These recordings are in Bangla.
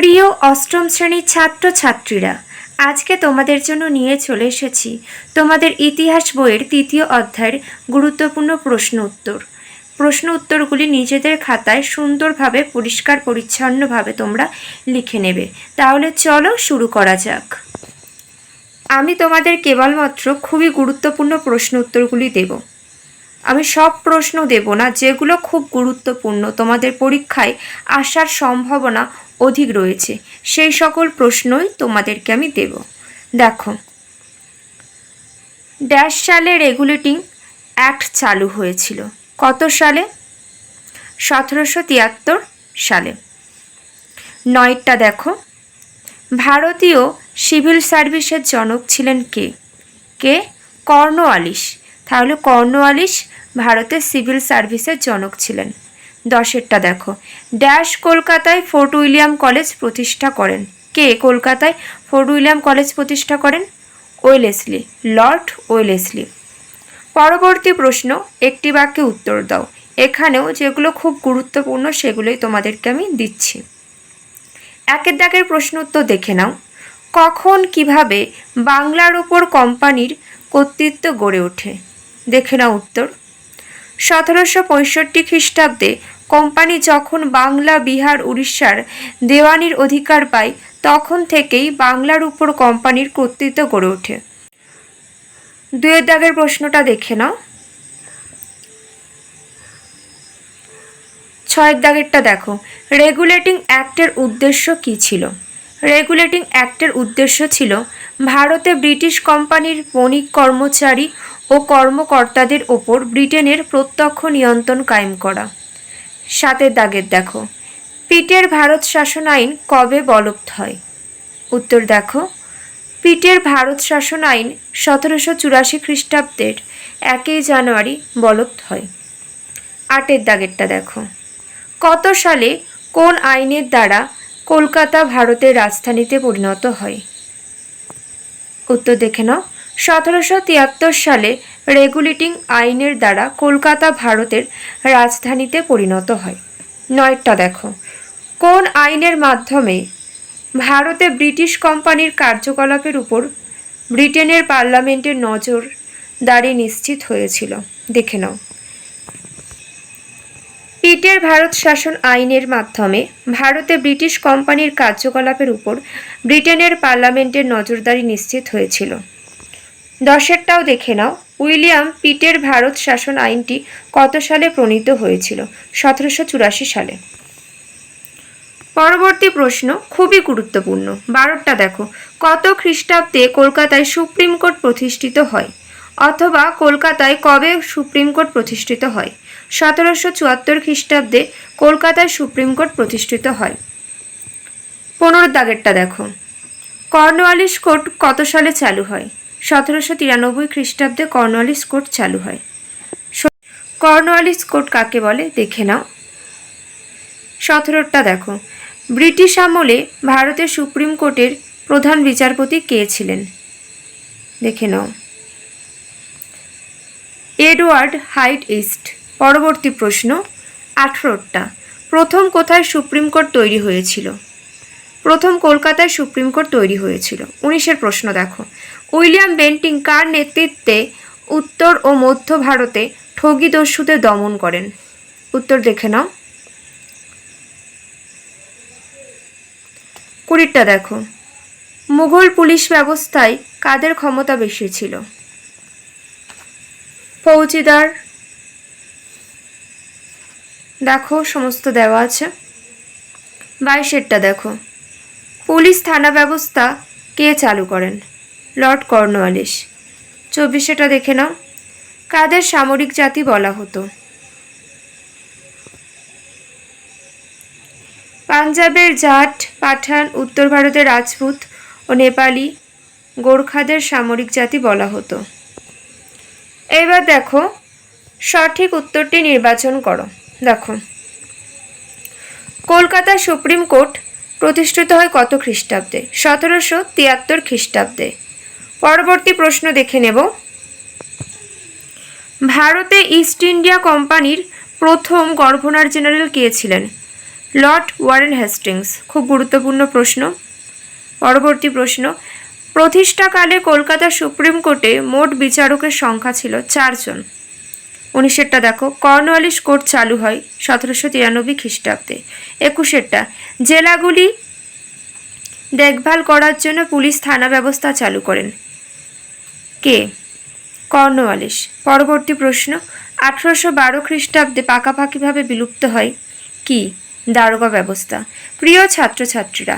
প্রিয় অষ্টম শ্রেণির ছাত্রছাত্রীরা, আজকে তোমাদের জন্য নিয়ে চলে এসেছি তোমাদের ইতিহাস বইয়ের তৃতীয় অধ্যায়ের গুরুত্বপূর্ণ প্রশ্ন উত্তর। প্রশ্ন উত্তরগুলি নিজেদের খাতায় সুন্দরভাবে, পরিষ্কার, পরিচ্ছন্নভাবে তোমরা লিখে নেবে। তাহলে চলো শুরু করা যাক। আমি তোমাদের কেবলমাত্র খুবই গুরুত্বপূর্ণ প্রশ্ন উত্তরগুলি দেব। আমি সব প্রশ্ন দেব না, যেগুলো খুব গুরুত্বপূর্ণ তোমাদের পরীক্ষায় আসার সম্ভাবনা অধিক রয়েছে। সেই সকল প্রশ্নই তোমাদেরকে আমি দেব। দেখো। ড্যাশ সালে রেগুলেটিং অ্যাক্ট চালু হয়েছিল। কত সালে? সতেরোশো তিয়াত্তর সালে। নয়টা দেখো। ভারতীয় সিভিল সার্ভিসের জনক ছিলেন কে? কে? কর্নওয়ালিস তাহলে কর্নওয়ালিস ভারতের সিভিল সার্ভিসের জনক ছিলেন। দশেরটা দেখো। ড্যাশ কলকাতায় ফোর্ট উইলিয়াম কলেজ প্রতিষ্ঠা করেন। কে কলকাতায় ফোর্ট উইলিয়াম কলেজ প্রতিষ্ঠা করেন? ওয়েলেসলি লর্ড ওয়েলেসলি পরবর্তী প্রশ্ন, একটি বাক্যে উত্তর দাও। এখানেও যেগুলো খুব গুরুত্বপূর্ণ সেগুলোই তোমাদেরকে আমি দিচ্ছি। একের দাগের প্রশ্ন উত্তর দেখে নাও। কখন, কীভাবে বাংলার ওপর কোম্পানির কর্তৃত্ব গড়ে ওঠে? দেখে নাও উত্তর। সতেরোশো পঁয়ষট্টি খ্রিস্টাব্দে কোম্পানি যখন বাংলা, বিহার, উড়িষ্যার দেওয়ানির অধিকার পায়, তখন থেকেই বাংলার উপর কোম্পানির কর্তৃত্ব গড়ে ওঠে। দুয়ের দাগের প্রশ্নটা দেখে নাও। ছয়ের দাগেরটা দেখো। রেগুলেটিং অ্যাক্টের উদ্দেশ্য কি ছিল? রেগুলেটিং অ্যাক্টের উদ্দেশ্য ছিল ভারতে ব্রিটিশ কোম্পানির বণিক কর্মচারী ও কর্মকর্তাদের ওপর ব্রিটেনের প্রত্যক্ষ নিয়ন্ত্রণ কায়েম করা। সাতের দাগের দেখো। পিটের ভারত শাসন আইন কবে বলবৎ হয়? উত্তর দেখো। পিটের ভারত শাসন আইন সতেরোশো চুরাশি খ্রিস্টাব্দের একই জানুয়ারি বলবৎ হয়। আটের দাগেরটা দেখো। কত সালে কোন আইনের দ্বারা কলকাতা ভারতের রাজধানীতে পরিণত হয়? উত্তর দেখে নাও। সতেরোশো তিয়াত্তর সালে রেগুলেটিং আইনের দ্বারা কলকাতা ভারতের রাজধানীতে পরিণত হয়। নয়টা দেখো। কোন আইনের মাধ্যমে ভারতে ব্রিটিশ কোম্পানির কার্যকলাপের উপর ব্রিটেনের পার্লামেন্টের নজর দাঁড়ি নিশ্চিত হয়েছিল? দেখে নাও। পিটের ভারত শাসন আইনের মাধ্যমে ভারতে ব্রিটিশ কোম্পানির কার্যকলাপের উপর ব্রিটেনের পার্লামেন্টের নজরদারি নিশ্চিত হয়েছিল। দশেরটাও দেখে নাও, উইলিয়াম পিটের ভারত শাসন আইনটি কত সালে প্রণীত হয়েছিল? সতেরোশো চুরাশি সালে। পরবর্তী প্রশ্ন খুবই গুরুত্বপূর্ণ। বারোটা দেখো, কত খ্রিস্টাব্দে কলকাতায় সুপ্রিম কোর্ট প্রতিষ্ঠিত হয়? অথবা কলকাতায় কবে সুপ্রিম কোর্ট প্রতিষ্ঠিত হয়? সতেরোশো চুয়াত্তর খ্রিস্টাব্দে কলকাতায় সুপ্রিম কোর্ট প্রতিষ্ঠিত হয়। পনেরো দাগেরটা দেখো কর্নওয়ালিস কোর্ট কত সালে চালু হয়? সতেরোশো তিরানব্বই খ্রিস্টাব্দে কর্নওয়ালিস কোর্ট চালু হয়। কর্নওয়ালিস কোর্ট কাকে বলে? দেখে নাও। সতেরোটা দেখো। ব্রিটিশ আমলে ভারতের সুপ্রিম কোর্টের প্রধান বিচারপতি কে ছিলেন? দেখে নাও। Edward height east. পরবর্তী প্রশ্ন, আঠেরোটা। প্রথম কোথায় সুপ্রিম কোর্ট তৈরি হয়েছিল? প্রথম কলকাতায় সুপ্রিম কোর্ট তৈরি হয়েছিল। উনিশের প্রশ্ন দেখো। উইলিয়াম বেন্টিং কার নেতৃত্বে উত্তর ও মধ্য ভারতে ঠগি দস্যুদের দমন করেন? উত্তর দেখে নাও। কুড়িটা দেখো। মুঘল পুলিশ ব্যবস্থায় কাদের ক্ষমতা বেশি ছিল? ফৌজিদার। দেখো, সমস্ত দেওয়া আছে। বাইশেরটা দেখো। পুলিশ থানা ব্যবস্থা কে চালু করেন? লর্ড কর্নওয়ালিস চব্বিশেটা দেখে নাও। কাদের সামরিক জাতি বলা হতো? পাঞ্জাবের জাট, পাঠান, উত্তর ভারতের রাজপুত ও নেপালি গোর্খাদের সামরিক জাতি বলা হতো। এবার দেখো, সঠিক উত্তরটি নির্বাচন করো। দেখো। কলকাতা সুপ্রিম কোর্ট প্রতিষ্ঠিত হয় কত খ্রিস্টাব্দে? সতেরোশো তিয়াত্তর খ্রিস্টাব্দে। পরবর্তী প্রশ্ন দেখে নেব। ভারতে ইস্ট ইন্ডিয়া কোম্পানির প্রথম গভর্নর জেনারেল কে ছিলেন? Lord Warren Hastings. খুব গুরুত্বপূর্ণ প্রশ্ন। পরবর্তী প্রশ্ন, প্রতিষ্ঠাকালে কলকাতা সুপ্রিম কোর্টে মোট বিচারকের সংখ্যা ছিল চারজন উনিশেরটা দেখো কর্নওয়ালিস কোর্ট চালু হয় সতেরোশো তিরানব্বই খ্রিস্টাব্দে। একুশেরটা, জেলাগুলি দেখভাল করার জন্য পুলিশ থানা ব্যবস্থা চালু করেন। কে? কর্নওয়ালিস পরবর্তী প্রশ্ন, আঠারোশো বারো খ্রিস্টাব্দে পাকাপাকিভাবে বিলুপ্ত হয় কি? দারোগা ব্যবস্থা। প্রিয় ছাত্রছাত্রীরা,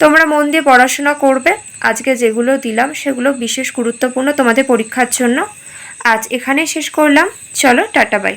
তোমরা মন দিয়ে পড়াশোনা করবে। আজকে যেগুলো দিলাম সেগুলো বিশেষ গুরুত্বপূর্ণ তোমাদের পরীক্ষার জন্য। আজ এখানেই শেষ করলাম। চলো, টাটা বাই